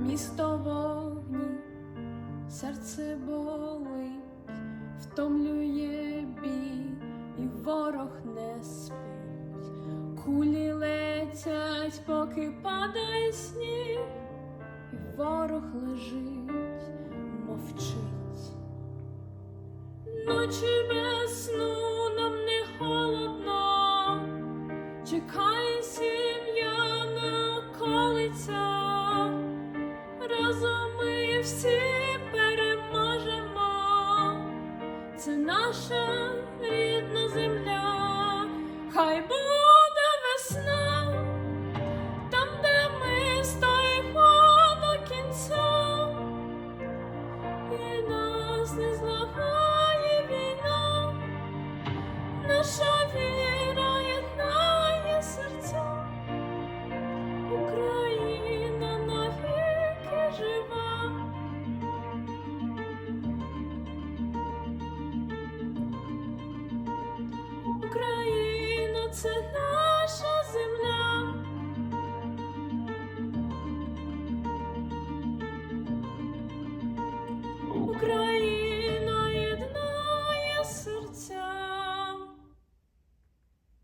місто вогні, серце болить, втомлює бій, і ворог не спить. Кулі летять, поки падає сніг, і ворог лежить, мовчить. Ночі разом ми всі переможемо, це наша рідна земля, хай буде весна, там, де ми стоїмо до кінця. І нас не злагає Україна це наша.